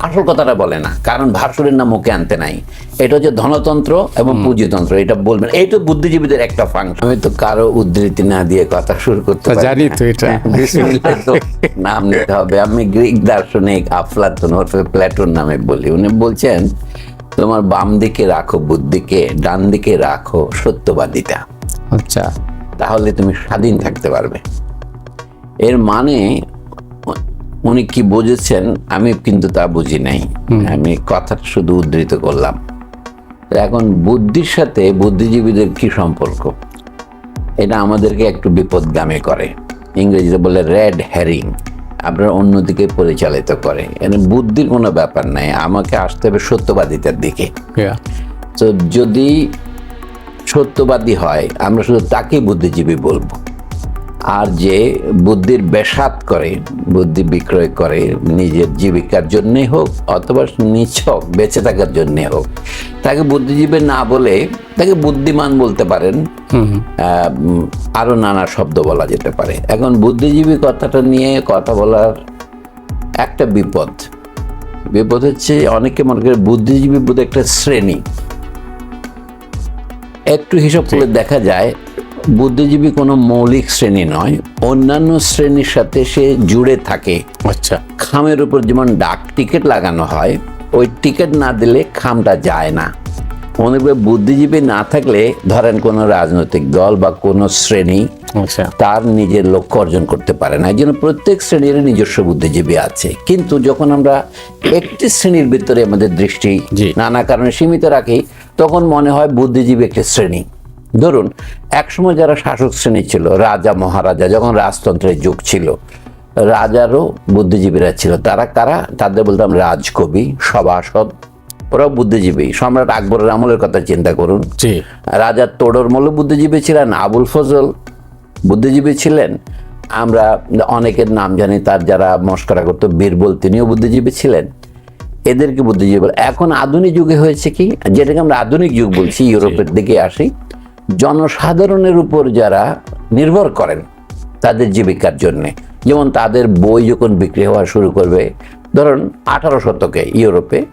আসল কথাটা বলে না কারণ ভাসুরের নাম মুখে আনতে নাই। এটা হচ্ছে ধনতন্ত্র এবং পুঁজিতন্ত্র এটা বলবেন। এই তো বুদ্ধিজীবীদের একটা ফাংশন আমি তো কারও উদ্ধৃতি না দিয়ে কথা শুরু করতে জানি তো এটা। হ্যাঁ, নাম নিতে হবে। আমি গ্রিক দার্শনিক আফলাতুন ওরফে প্ল্যাটুন নামে বলি। উনি বলছেন তোমার বাম দিকে রাখো বুদ্ধিকে ডান দিকে রাখো সত্যবাদিতা। আচ্ছা। তাহলে তুমি স্বাধীন থাকতে পারবে। এর মানে উনি কি বুঝেছেন আমি কিন্তু তা বুঝি নাই। আমি কথাটা শুধু উদ্ধৃত করলাম। এখন বুদ্ধির সাথে বুদ্ধিজীবীদের কি সম্পর্ক? এটা আমাদেরকে একটু বিপদগামী করে। ইংরেজিতে বলে রেড হ্যারিং আপনার অন্যদিকে পরিচালিত করে। এখানে বুদ্ধির কোনো ব্যাপার নাই আমাকে আসতে হবে সত্যবাদিতার দিকে. তো যদি সত্যবাদী হয় আমরা শুধু তাকেই বুদ্ধিজীবী বলব। আর যে বুদ্ধির বেসাত করে বুদ্ধি বিক্রয় করে নিজের জীবিকার জন্যে হোক অথবা নিছক বেঁচে থাকার জন্যে হোক তাকে বুদ্ধিজীবী না বলে তাকে বুদ্ধিমান বলতে পারেন। আরও নানা শব্দ বলা যেতে পারে। এখন বুদ্ধিজীবী কথাটা নিয়ে কথা বলার একটা বিপদ। বিপদ হচ্ছে অনেকে মনে করে বুদ্ধিজীবী বোধ একটা শ্রেণি। একটু হিসাব করে দেখা যায় বুদ্ধিজীবী কোনো মৌলিক শ্রেণি নয় অন্যান্য শ্রেণির সাথে সে জুড়ে থাকে। আচ্ছা। খামের উপর যেমন ডাক টিকিট লাগানো হয় ওই টিকিট না দিলে খামটা যায় না। মনে করে বুদ্ধিজীবী না থাকলে ধরেন কোনো রাজনৈতিক দল বা কোনো শ্রেণি আচ্ছা। তার নিজের লক্ষ্য অর্জন করতে পারে না। এই জন্য প্রত্যেক শ্রেণির নিজস্ব বুদ্ধিজীবী আছে। কিন্তু যখন আমরা একটি শ্রেণির ভিতরে আমাদের দৃষ্টি। নানা কারণে সীমিত রাখি তখন মনে হয় বুদ্ধিজীবী একটি শ্রেণি। ধরুন একসময় যারা শাসক শ্রেণি ছিল রাজা মহারাজা যখন রাজতন্ত্রের যুগ ছিল রাজারও বুদ্ধিজীবীরা ছিল। তারা কারা? তাদের বলতাম রাজকবি সভাসদ। ওরাও বুদ্ধিজীবী। সম্রাট আকবরের আমলের কথা চিন্তা করুন। রাজা তোডরমল বুদ্ধিজীবী ছিলেন আবুল ফজল বুদ্ধিজীবী ছিলেন। আমরা অনেকের নাম জানি তার যারা মস্করা করতো বীরবল তিনিও বুদ্ধিজীবী ছিলেন। এদেরকে বুদ্ধিজীবী বলে। এখন আধুনিক যুগে হয়েছে কি? যেটাকে আমরা আধুনিক যুগ বলছি ইউরোপের দিকে আসি। জনসাধারণের উপর যারা নির্ভর করেন তাদের জীবিকার জন্যে। যেমন তাদের বই যখন বিক্রি হওয়া শুরু করবে ধরুন আঠারো শতকে ইউরোপে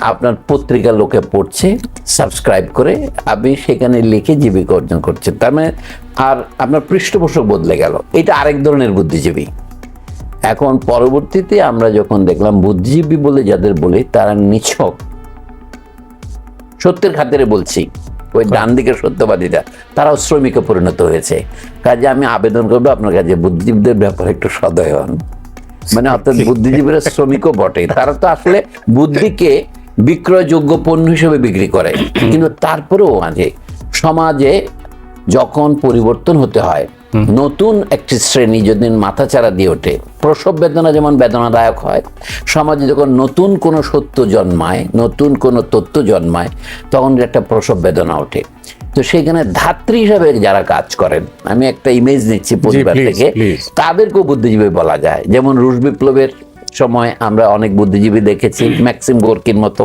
আপনার পত্রিকা লোকে পড়ছে সাবস্ক্রাইব করে আপনি সেখানে লিখে জীবিকা অর্জন করছেন। তার মানে আর আপনার পৃষ্ঠপোষক বদলে গেল। এটা আরেক ধরনের বুদ্ধিজীবী। এখন পরবর্তীতে আমরা যখন দেখলাম বুদ্ধিজীবী বলে যাদের বলি তারা নিছক। সত্যের খাতিরে বলছি। ওই ডান দিকের সত্যবাদীরা তারাও শ্রমিকে পরিণত হয়েছে। কাজে আমি আবেদন করব আপনার কাছে বুদ্ধিজীবীদের ব্যাপারে একটু সদয় হন। মানে অর্থাৎ বুদ্ধিজীবীরা শ্রমিকও বটে। তারা তো আসলে বুদ্ধিকে বিক্রয়যোগ্য পণ্য হিসেবে বিক্রি করে। কিন্তু তারপরেও মাঝে সমাজে যখন পরিবর্তন হতে হয় নতুন একটি শ্রেণি যদি মাথাচাড়া দিয়ে ওঠে প্রসব বেদনা যেমন বেদনাদায়ক হয় সমাজে যখন নতুন কোনো সত্য জন্মায় নতুন কোনো তথ্য জন্মায় তখন একটা প্রসব বেদনা ওঠে। তো সেখানে ধাত্রী হিসাবে যারা কাজ করেন আমি একটা ইমেজ নিচ্ছি পরিবার থেকে তাদেরকেও বুদ্ধিজীবী বলা যায়। যেমন রুশ বিপ্লবের সময় আমরা অনেক বুদ্ধিজীবী দেখেছি ম্যাক্সিম গোর্কির মতো।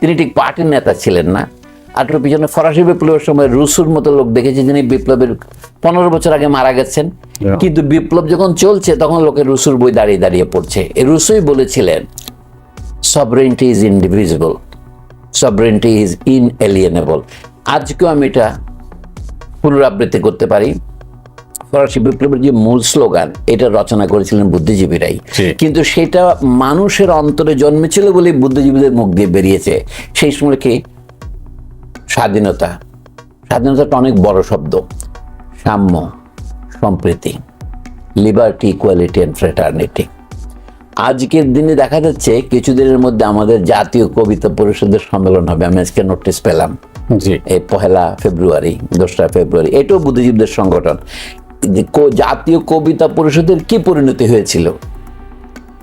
তিনি ঠিক পার্টির নেতা ছিলেন না। আঠারো পিছনে ফরাসি বিপ্লবের সময় রুসুর মতো লোক দেখেছি যিনি বিপ্লবের পনেরো বছর আগে মারা গেছেন। কিন্তু বিপ্লব যখন চলছে তখন লোকে রুসুর বই দাঁড়িয়ে দাঁড়িয়ে পড়ছে। এই রুসুই বলেছিলেন sovereignty is indivisible sovereignty is inalienable আজকেও আমি এটা পুনরাবৃত্তি করতে পারি। ফরাসি বিপ্লবের যে মূল স্লোগান এটা রচনা করেছিলেন বুদ্ধিজীবীরাই। কিন্তু সেটা মানুষের অন্তরে জন্মেছিল বলে বুদ্ধিজীবীদের মুখ দিয়ে বেরিয়েছে। সেই সময় কি স্বাধীনতা। স্বাধীনতাটা অনেক বড় শব্দ। সাম্য সম্প্রীতি লিবার্টি ইকুয়ালিটি অ্যান্ড ফ্রেটার্নিটি আজকের দিনে দেখা যাচ্ছে কিছুদিনের মধ্যে আমাদের জাতীয় কবিতা পরিষদের সম্মেলন হবে। আমি আজকে নোটিশ পেলাম। এই পহেলা ফেব্রুয়ারি দোসরা ফেব্রুয়ারি এটাও বুদ্ধিজীবীদের সংগঠন। যে কো- জাতীয় কবিতা পরিষদের কি পরিণতি হয়েছিল?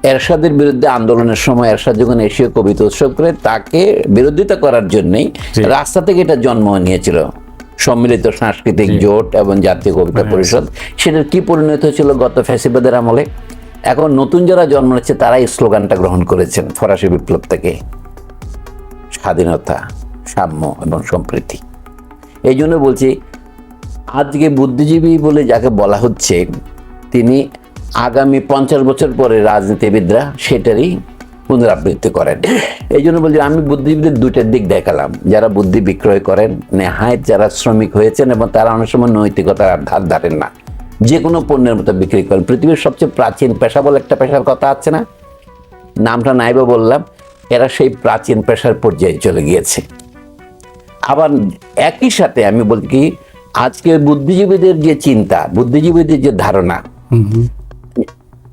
এরশাদের বিরুদ্ধে আন্দোলনের সময় এরশাদ যখন এশীয় কবিতা উৎসব করে তাকে বিরোধিতা করার জন্যই রাস্তা থেকে এটা জন্ম নিয়েছিল। সম্মিলিত সাংস্কৃতিক জোট এবং জাতীয় কবিতা পরিষদ সেটার কি পরিণত হয়েছিল গত ফ্যাসিবাদের আমলে? এখন নতুন যারা জন্ম নিচ্ছে তারা এই স্লোগানটা গ্রহণ করেছেন ফরাসি বিপ্লব থেকে। স্বাধীনতা সাম্য এবং সম্প্রীতি। এই জন্য বলছি আজকে বুদ্ধিজীবী বলে যাকে বলা হচ্ছে তিনি আগামী পঞ্চাশ বছর পরে রাজনীতিবিদরা সেটারই পুনরাবৃত্তি করেন। এই জন্য বলছি, আমি বুদ্ধিজীবীদের দুইটার দিক দেখালাম। যারা বুদ্ধি বিক্রয় করেন, নেহায়ত যারা শ্রমিক হয়েছেন এবং তারা অনেক সময় নৈতিকতার ধার ধারেন না। যে কোনো পণ্যের মতো বিক্রি করেন। পৃথিবীর সবচেয়ে প্রাচীন পেশা বলে একটা পেশার কথা আছে না? নামটা নাইবা বললাম, এরা সেই প্রাচীন পেশার পর্যায়ে চলে গিয়েছে। আবার একই সাথে আমি বলি কি আজকে বুদ্ধিজীবীদের যে চিন্তা, বুদ্ধিজীবীদের যে ধারণা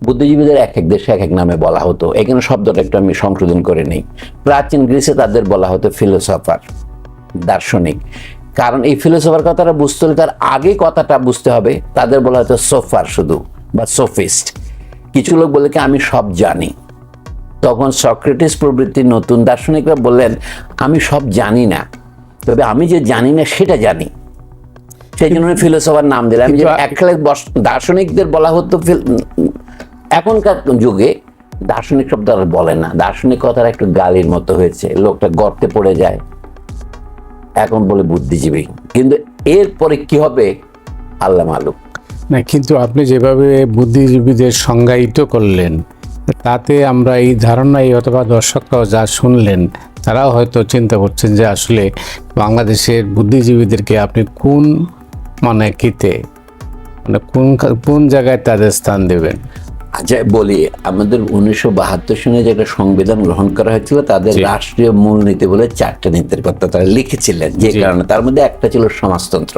বুদ্ধিজীবীদের এক এক দেশে এক এক নামে বলা হতো। এখানে শব্দটা একটু আমি সংশোধন করে নেই। প্রাচীন গ্রিসে তাদের বলা হতো ফিলোসফার দার্শনিক। কারণ এই ফিলোসফার কথাটা বুঝতে হলে তার আগে কথাটা বুঝতে হবে। তাদের বলা হতো সোফার শুধু বা সোফিস্ট। কিছু লোক বলে কি আমি সব জানি। তখন সক্রেটিস প্রভৃতি নতুন দার্শনিকরা বললেন আমি সব জানি না। তবে আমি যে জানি না সেটা জানি। সেই জন্য ফিলোসফার নাম দিলাম যে এককালে দার্শনিকদের বলা হতো এখনকার যুগে দার্শনিক শব্দ আর বলে না। দার্শনিক কথার একটু গালির মতো হয়েছে, লোকটা গর্তে পড়ে যায়, এখন বলে বুদ্ধিজীবী। কিন্তু এরপরে কি হবে? আল্লাহ মালুক। না, কিন্তু আপনি যেভাবে বুদ্ধিজীবীদের সংজ্ঞায়িত করলেন, তাতে আমরা এই ধারণাই অথবা দর্শকরাও যা শুনলেন, তারাও হয়তো চিন্তা করছেন যে আসলে বাংলাদেশের বুদ্ধিজীবীদেরকে আপনি কোন মানে কিতে মানে কোন কোন জায়গায় তাদের স্থান দেবেন? আচ্ছা বলি আমাদের উনিশশো বাহাত্তর সনে যে একটা সংবিধান গ্রহণ করা হয়েছিল তাদের। রাষ্ট্রীয় মূলনীতি বলে চারটে নীতির কথা তারা লিখেছিলেন যে কারণে তার মধ্যে একটা ছিল সমাজতন্ত্র।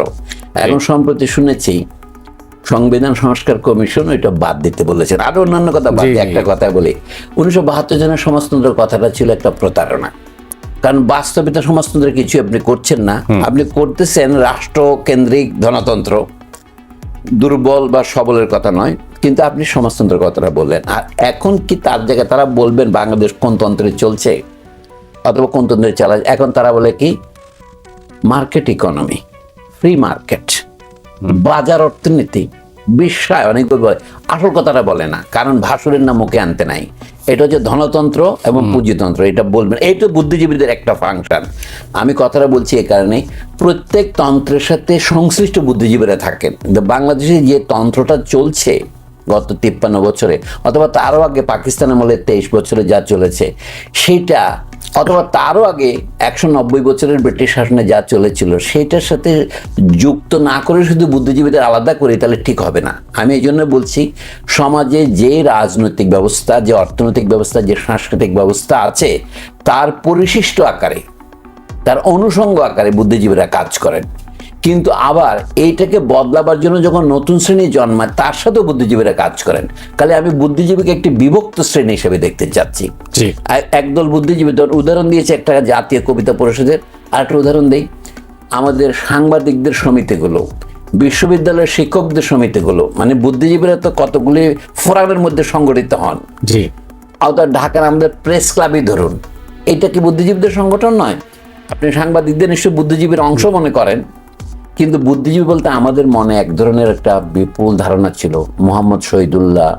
এখন সম্প্রতি শুনেছি সংবিধান সংস্কার কমিশন ওইটা বাদ দিতে বলেছেন। আরও অন্যান্য কথা বাদ দিয়ে একটা কথা বলি উনিশশো বাহাত্তর জনের সমাজতন্ত্রের কথাটা ছিল একটা প্রতারণা। কারণ বাস্তবিত সমাজতন্ত্রে কিছু আপনি করছেন না। আপনি করতেছেন রাষ্ট্র কেন্দ্রিক ধনতন্ত্র। দুর্বল বা সবলের কথা নয়। কিন্তু আপনি সমাজতন্ত্রের কথাটা বললেন। আর এখন কি তার জায়গায় তারা বলবেন বাংলাদেশ কোন তন্ত্রে চলছে? অথবা কোন তন্ত্রে চালা এখন তারা বলে কি? মার্কেট ইকোনমি ফ্রি মার্কেট বাজার অর্থনীতি বিশ্বায়ন অনেক আসল কথাটা বলে না কারণ ভাসুরের নাম মুখে আনতে নাই। এটা হচ্ছে ধনতন্ত্র এবং পুঁজিতন্ত্র এটা বলবেন। এই তো বুদ্ধিজীবীদের একটা ফাংশন। আমি কথাটা বলছি এই কারণে প্রত্যেক তন্ত্রের সাথে সংশ্লিষ্ট বুদ্ধিজীবীরা থাকেন। কিন্তু বাংলাদেশে যে তন্ত্রটা চলছে গত তিপ্পান্ন বছরে, অথবা তারও আগে পাকিস্তানের আমলে তেইশ বছরে যা চলেছে সেটা অথবা তারও আগে একশো নব্বই বছরের ব্রিটিশ শাসনে যা চলেছিল সেটার সাথে যুক্ত না করে শুধু বুদ্ধিজীবীদের আলাদা করি, তাহলে ঠিক হবে না। আমি এই জন্য বলছি, সমাজে যে রাজনৈতিক ব্যবস্থা, যে অর্থনৈতিক ব্যবস্থা, যে সাংস্কৃতিক ব্যবস্থা আছে, তার পরিশিষ্ট আকারে, তার অনুষঙ্গ আকারে বুদ্ধিজীবীরা কাজ করেন। কিন্তু আবার এইটাকে বদলাবার জন্য যখন নতুন শ্রেণি জন্মায় তার সাথেও বুদ্ধিজীবীরা কাজ করেন। তাহলে আমি বুদ্ধিজীবীকে একটি বিভক্ত শ্রেণি হিসেবে দেখতে চাচ্ছি। একদল বুদ্ধিজীবী ধর উদাহরণ দিয়েছে একটা জাতীয় কবিতা পরিষদের। আর একটা উদাহরণ দিই। আমাদের সাংবাদিকদের সমিতিগুলো বিশ্ববিদ্যালয়ের শিক্ষকদের সমিতিগুলো মানে বুদ্ধিজীবীরা তো কতগুলি ফোরামের মধ্যে সংগঠিত হন। জি। আওতার ঢাকার আমাদের প্রেস ক্লাবই ধরুন। এটা কি বুদ্ধিজীবীদের সংগঠন নয়? আপনি সাংবাদিকদের নিশ্চয়ই বুদ্ধিজীবীর অংশ মনে করেন। কিন্তু বুদ্ধিজীবী বলতে আমাদের মনে এক ধরনের একটা বিপুল ধারণা ছিল। মোহাম্মদ শহীদুল্লাহ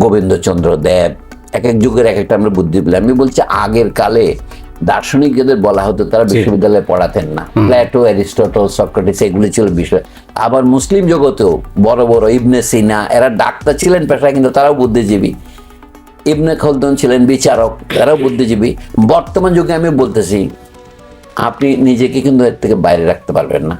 গোবিন্দচন্দ্র দেব এক এক যুগের এক একটা আমরা বুদ্ধিজীবী আমি বলছি আগের কালে দার্শনিক যাদের বলা হতো তারা বিশ্ববিদ্যালয়ে পড়াতেন না। প্ল্যাটো অ্যারিস্টটল সক্রেটিস এগুলি ছিল বিষয়। আবার মুসলিম জগতেও বড় বড় ইবনে সিনা এরা ডাক্তার ছিলেন পেশায় কিন্তু তারাও বুদ্ধিজীবী। ইবনে খলদন ছিলেন বিচারক তারাও বুদ্ধিজীবী। বর্তমান যুগে আমি বলতেছি আপনি নিজেকে কিন্তু এর থেকে বাইরে রাখতে পারবেন না।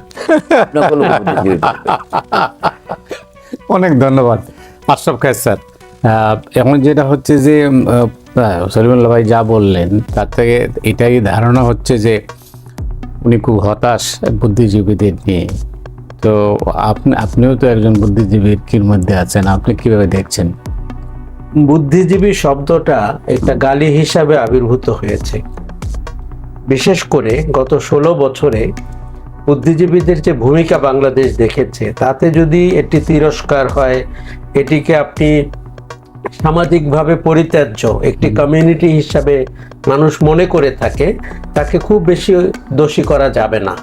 অনেক ধন্যবাদ। আশরাফ খায় স্যার আহ, এখন যেটা হচ্ছে যে সলিমুল্লাহ ভাই যা বললেন তার থেকে এটাই ধারণা হচ্ছে যে উনি খুব হতাশ বুদ্ধিজীবীদের নিয়ে। তো আপনি আপনিও তো একজন বুদ্ধিজীবীর কির মধ্যে আছেন আপনি কীভাবে দেখছেন? বুদ্ধিজীবী শব্দটা একটা গালি হিসাবে আবির্ভূত হয়েছে। বিশেষ করে গত ষোলো বছরে বুদ্ধিজীবীদের যে ভূমিকা বাংলাদেশ দেখেছে তাতে যদি এটি তিরস্কার হয় এটিকে আপনি সামাজিকভাবে পরিত্যাজ্য একটি কমিউনিটি হিসাবে মানুষ মনে করে থাকে তাকে খুব বেশি দোষী করা যাবে না।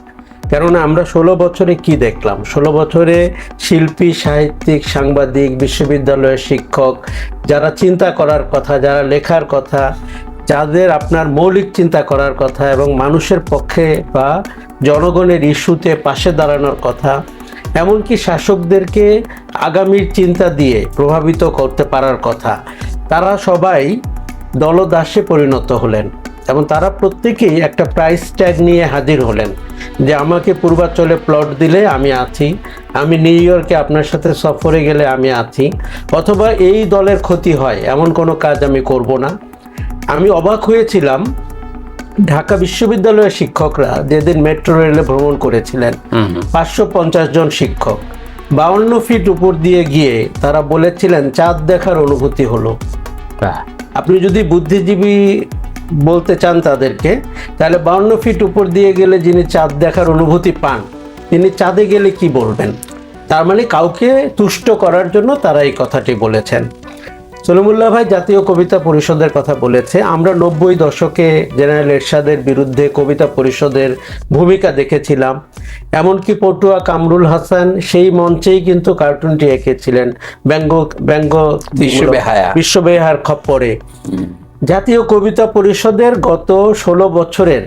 কেননা আমরা ষোলো বছরে কি দেখলাম? ষোলো বছরে শিল্পী সাহিত্যিক সাংবাদিক বিশ্ববিদ্যালয়ের শিক্ষক যারা চিন্তা করার কথা যারা লেখার কথা যাদের আপনার মৌলিক চিন্তা করার কথা এবং মানুষের পক্ষে বা জনগণের ইস্যুতে পাশে দাঁড়ানোর কথা, এমনকি শাসকদেরকে আগামীর চিন্তা দিয়ে প্রভাবিত করতে পারার কথা, তারা সবাই দলদাসে পরিণত হলেন এবং তারা প্রত্যেকেই একটা প্রাইস ট্যাগ নিয়ে হাজির হলেন যে আমাকে পূর্বাঞ্চলে প্লট দিলে আমি আছি, আমি নিউ ইয়র্কে আপনার সাথে সফরে গেলে আমি আছি, অথবা এই দলের ক্ষতি হয়, এমন কোনো কাজ আমি করব না। আমি অবাক হয়েছিলাম। ঢাকা বিশ্ববিদ্যালয়ের শিক্ষকরা যেদিন মেট্রো রেলে ভ্রমণ করেছিলেন পাঁচশো পঞ্চাশ জন শিক্ষক। বাউন্ন ফিট উপর দিয়ে গিয়ে তারা বলেছিলেন চাঁদ দেখার অনুভূতি হলো। আপনি যদি বুদ্ধিজীবী বলতে চান তাদেরকে তাহলে বাউন্ন ফিট উপর দিয়ে গেলে যিনি চাঁদ দেখার অনুভূতি পান তিনি চাঁদে গেলে কি বলবেন? তার মানে কাউকে তুষ্ট করার জন্য তারা এই কথাটি বলেছেন। সলিমুল্লাহ ভাই জাতীয় কবিতা পরিষদের কথা বলেছে। আমরা নব্বই দশকে জেনারেল এরশাদের বিরুদ্ধে কবিতা পরিষদের ভূমিকা দেখেছিলাম। এমনকি পটুয়া কামরুল হাসান সেই মঞ্চেই কিন্তু কার্টুনটি এঁকেছিলেন। ব্যঙ্গ ব্যঙ্গ। বিশ্ববেহার খপ্পরে। জাতীয় কবিতা পরিষদের গত ষোলো বছরের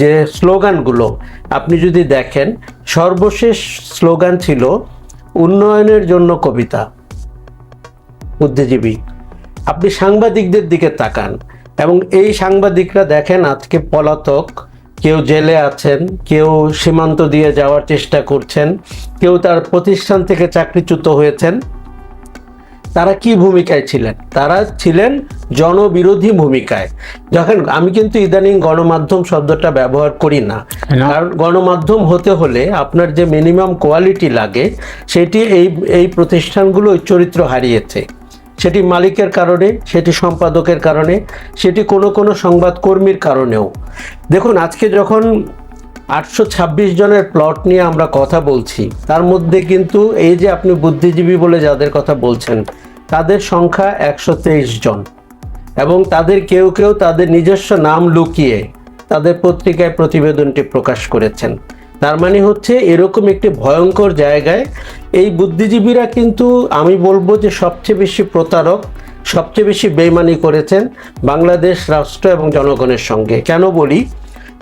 যে স্লোগানগুলো আপনি যদি দেখেন সর্বশেষ স্লোগান ছিল উন্নয়নের জন্য কবিতা। বুদ্ধিজীবী। আপনি সাংবাদিকদের দিকে তাকান এবং এই সাংবাদিকরা দেখেন আজকে পলাতক কেউ জেলে আছেন কেউ সীমান্ত দিয়ে যাওয়ার চেষ্টা করছেন কেউ তার প্রতিষ্ঠান থেকে চাকরিচ্যুত হয়েছেন। তারা কি ভূমিকায় ছিলেন? তারা ছিলেন জনবিরোধী ভূমিকায়। যখন আমি কিন্তু ইদানিং গণমাধ্যম শব্দটা ব্যবহার করি না? কারণ গণমাধ্যম হতে হলে আপনার যে মিনিমাম কোয়ালিটি লাগে সেটি এই এই প্রতিষ্ঠানগুলো চরিত্র হারিয়েছে। সেটি মালিকের কারণে, সেটি সম্পাদকের কারণে, সেটি কোনো কোনো সংবাদকর্মীর কারণেও। দেখুন, আজকে যখন আটশো ছাব্বিশ জনের প্লট নিয়ে আমরা কথা বলছি, তার মধ্যে কিন্তু এই যে আপনি বুদ্ধিজীবী বলে যাদের কথা বলছেন, তাদের সংখ্যা একশো তেইশ জন। এবং তাদের কেউ কেউ তাদের নিজস্ব নাম লুকিয়ে তাদের পত্রিকায় প্রতিবেদনটি প্রকাশ করেছেন। তার মানে হচ্ছে, এরকম একটি ভয়ঙ্কর জায়গায় এই বুদ্ধিজীবীরা কিন্তু আমি বলব যে সবচেয়ে বেশি প্রতারক সবচেয়ে বেশি বেইমানি করেছেন বাংলাদেশ রাষ্ট্র এবং জনগণের সঙ্গে। কেন বলি?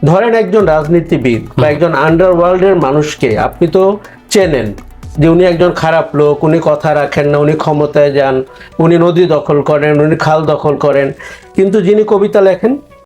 ধরেন একজন রাজনীতিবিদ বা একজন আন্ডারওয়ার্ল্ডের মানুষকে আপনি তো চেনেন যে উনি একজন খারাপ লোক উনি কথা রাখেন না উনি ক্ষমতায় যান উনি নদী দখল করেন উনি খাল দখল করেন। কিন্তু যিনি কবিতা লেখেন